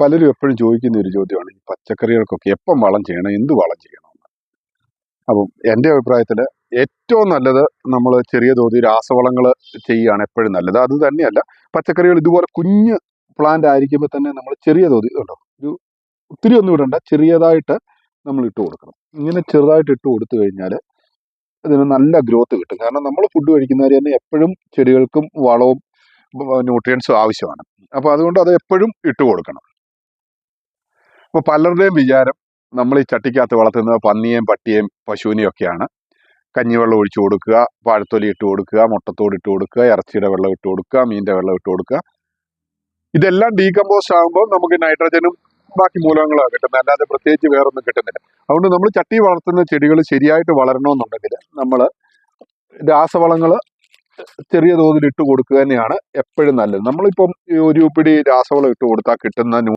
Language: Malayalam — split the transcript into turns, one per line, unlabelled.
പലരും എപ്പോഴും ചോദിക്കുന്ന ഒരു ചോദ്യമാണ് ഈ പച്ചക്കറികൾക്കൊക്കെ എപ്പം വളം ചെയ്യണം? എന്ത് വളം ചെയ്യണം? അപ്പം എന്റെ അഭിപ്രായത്തിൽ ഏറ്റവും നല്ലത് നമ്മൾ ചെറിയ തോതിൽ രാസവളങ്ങൾ ചെയ്യുകയാണ് എപ്പോഴും നല്ലത്. അത് തന്നെയല്ല പച്ചക്കറികൾ ഇതുപോലെ കുഞ്ഞ് പ്ലാന്റ് ആയിരിക്കുമ്പോൾ തന്നെ നമ്മൾ ചെറിയ തോതിൽ ഉണ്ടോ ഒരു ഒത്തിരി ഒന്നും ഇടണ്ട ചെറിയതായിട്ട് നമ്മൾ ഇട്ട് കൊടുക്കണം. ഇങ്ങനെ ചെറുതായിട്ട് ഇട്ട് കൊടുത്തു കഴിഞ്ഞാൽ അതിന് നല്ല ഗ്രോത്ത് കിട്ടും. കാരണം നമ്മൾ ഫുഡ് കഴിക്കുന്നവർ തന്നെ എപ്പോഴും ചെടികൾക്കും വളവും ന്യൂട്രിയൻസും ആവശ്യമാണ്. അപ്പോൾ അതുകൊണ്ട് അത് എപ്പോഴും ഇട്ട് കൊടുക്കണം. അപ്പോൾ പലരുടെയും വിചാരം നമ്മൾ ഈ ചട്ടിക്കകത്ത് വളർത്തുന്നത് പന്നിയേയും പട്ടിയേയും പശുവിനെയും ഒക്കെയാണ്. കഞ്ഞിവെള്ളം ഒഴിച്ചു കൊടുക്കുക പാഴത്തൊലി ഇട്ട് കൊടുക്കുക മുട്ടത്തോട് ഇട്ട് കൊടുക്കുക ഇറച്ചിയുടെ വെള്ളം ഇട്ട് കൊടുക്കുക മീനിന്റെ വെള്ളം ഇട്ട് കൊടുക്കുക. ഇതെല്ലാം ഡീകമ്പോസ്റ്റ് ആകുമ്പോൾ നമുക്ക് നൈട്രജനും ബാക്കി മൂലകങ്ങളാണ് കിട്ടുന്നത്. അല്ലാതെ പ്രത്യേകിച്ച് വേറൊന്നും കിട്ടുന്നില്ല. അതുകൊണ്ട് നമ്മൾ ചട്ടി വളർത്തുന്ന ചെടികൾ ശരിയായിട്ട് വളരണമെന്നുണ്ടെങ്കിൽ നമ്മൾ രാസവളങ്ങൾ ചെറിയ തോതിൽ ഇട്ട് കൊടുക്കുക തന്നെയാണ് എപ്പോഴും നല്ലത്. നമ്മളിപ്പം ഒരു പിടി രാസവളം ഇട്ട് കൊടുത്താൽ കിട്ടുന്ന